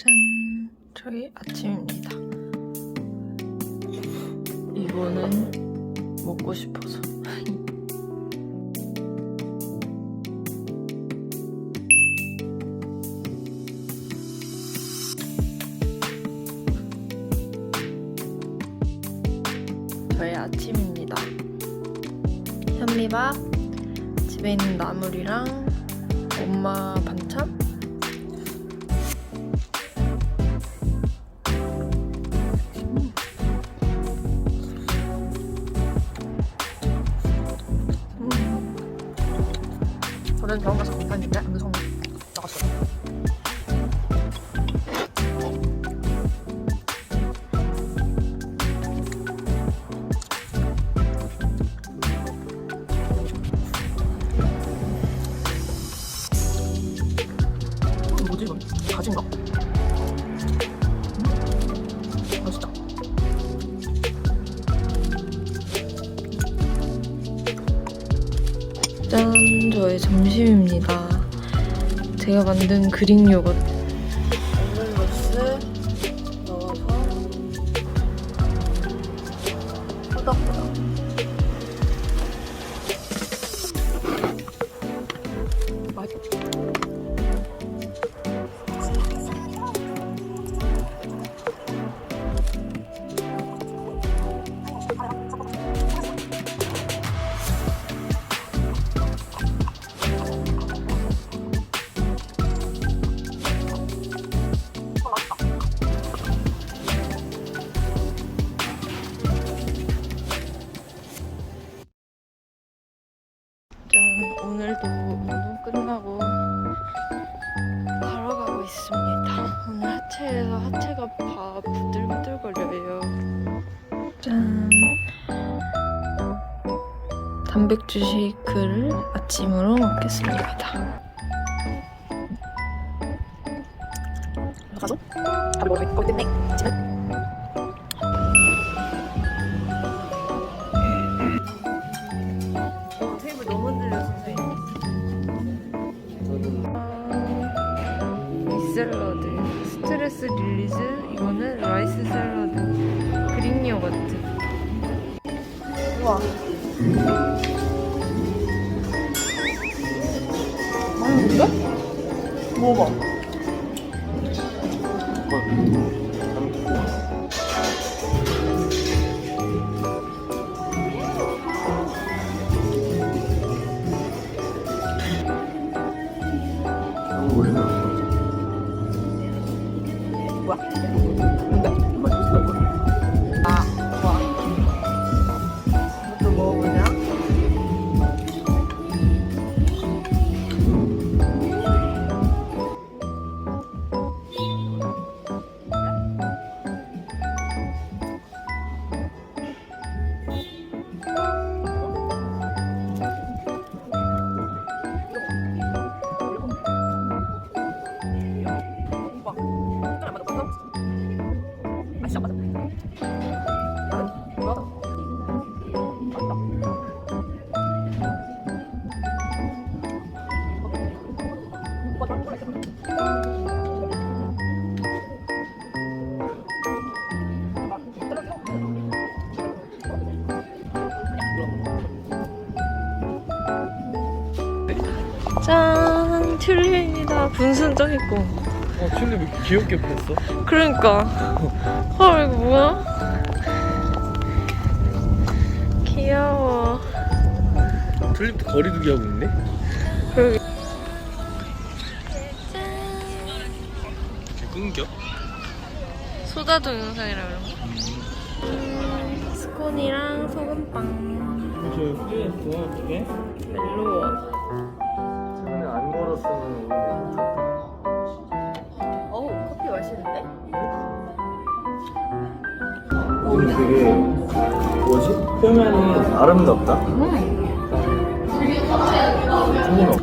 짠! 저희 아침입니다. 이거는 먹고 싶어서. 저희 아침입니다. 현미밥, 집에 있는 나물이랑 엄마 반찬? 저는 병원 가서 검사했는데 짠, 저의 점심입니다. 제가 만든 그릭 요거트. 앵글로스 넣어서 후덕후덕. 맛있 짠, 단백질 쉐이크를 아침으로 먹겠습니다. 가서 밥 먹을 거기 때문에 집에. 테이블 너무 들려 선생님. 이 샐러드. 스트레스 릴리즈? 이거는 라이스 샐러드. 그릭 요거트 우와 먹어 맛있어 맞아 짠 튤립입니다. 분순 쪄 있고 어, 튤립 왜 이렇게 귀엽게 폈어? 그러니까 헐 이거 뭐야? 귀여워 튤립도 거리두기 하고 있네? 그러게 이렇게 끊겨? 소다도 영상이라 그런 거 음, 스콘이랑 소금빵 저 후회했어, 어떻게? 멜로워 최근에 안 걸었으면 오늘 되게 뭐지? 표면이 아름답다? 음 성공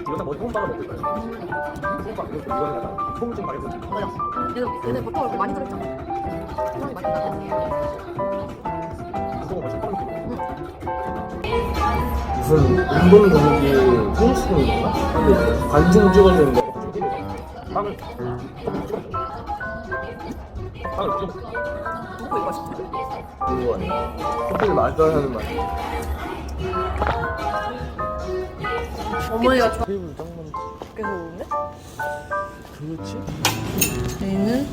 이거 다 머리 홈 빨아 먹을 거야. 홈빵 이거 이거는 약간 통증 말고 맞아 얘는 보통 이렇게 많이 향이 많이 나네 무 무슨 일본 거북이 홍수인가? 관중 찍어주는 거. 빵을 빵을 좀 누구 이거 싶어? 이거 아니야? 커피를 마셔하는 맛. 어머니가 좋아. 테이블 짱 많다. 계속 오는데? 그렇지? 저희는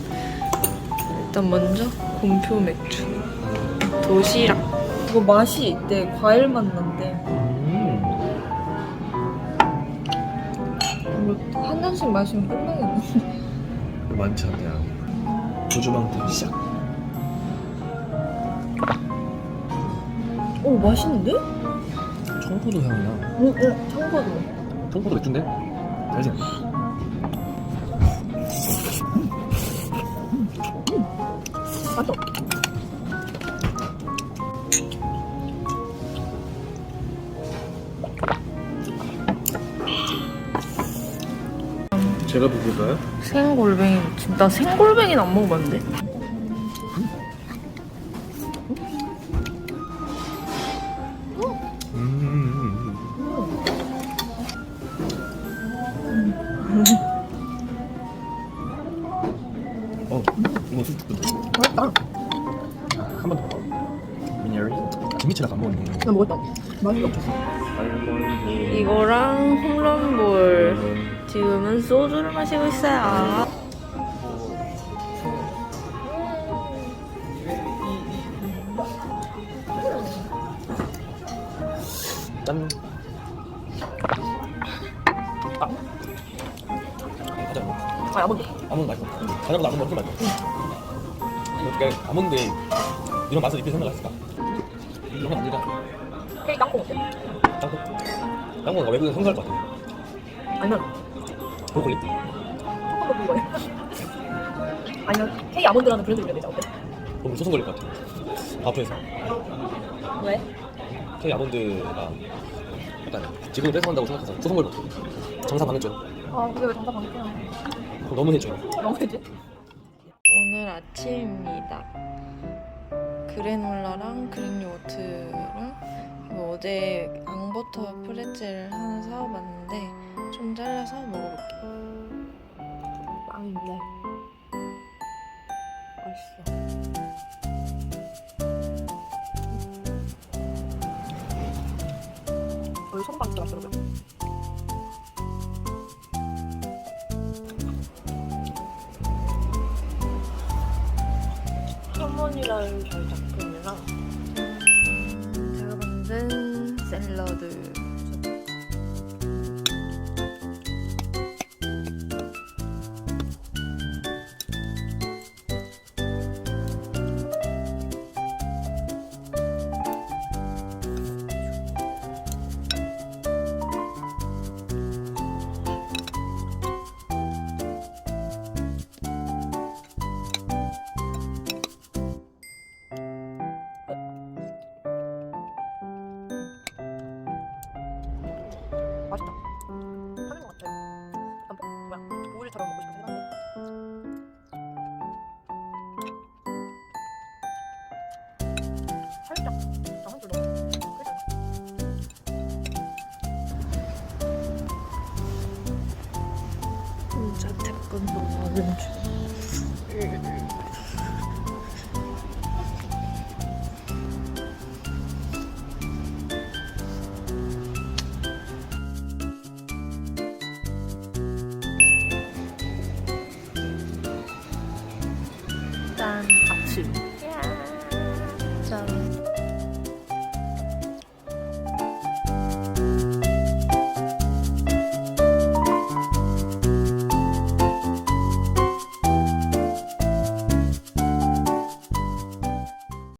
일단 먼저 곰표 맥주 도시락 이거 맛이 있대 과일 맛 난대 한 잔씩 마시면 끝나겠네 많지 않냐. 도주망태 시작. 오 맛있는데? 청포도 향이야. 응, 응, 청포도 청포도 맥주인데? 알지? 맛있어. 누굴까요? 생골뱅이 나 생골뱅이는 안 먹어봤는데 안 먹었네. 나 먹었다. 맛있어. 이거랑 홈런볼 지금은 소주를 마시고 있어요 짠. 아. 가자. 아, 아몬드. 아몬드 맛있어. 가자보다 아몬드 훨씬 맛있어. 어떻게 아몬드 이런 맛을 입힐 생각했을까? 이런 건안 되잖아. 케이크 땅콩 어때? 땅콩. 땅콩가 외국에서 성공할 것 같아. 아니면 브로콜리? 초코도 그거해. 아니면 K 아몬드라는 브랜드 이름 되자 어때? 너무 소송 걸릴 것 같아. 바프에서. 왜? K 아몬드가 약간 지금을 뺏어간다고 생각해서 소송 걸릴 것 같아. 정상 방해죄로. 아, 그게 왜 정답 방패야? 그럼 너무 해줘요. 너무 해지? 오늘 아침입니다. 그래놀라랑 그릭 요거트랑 이거 어제 앙버터 프레첼 하나 사와봤는데 좀 잘라서 먹어볼게요. 빵인데. 맛있어. 여기 손빵 진짜 맛있어. 할머니라는 저희 작품이 샐러드 끈도 4분 주.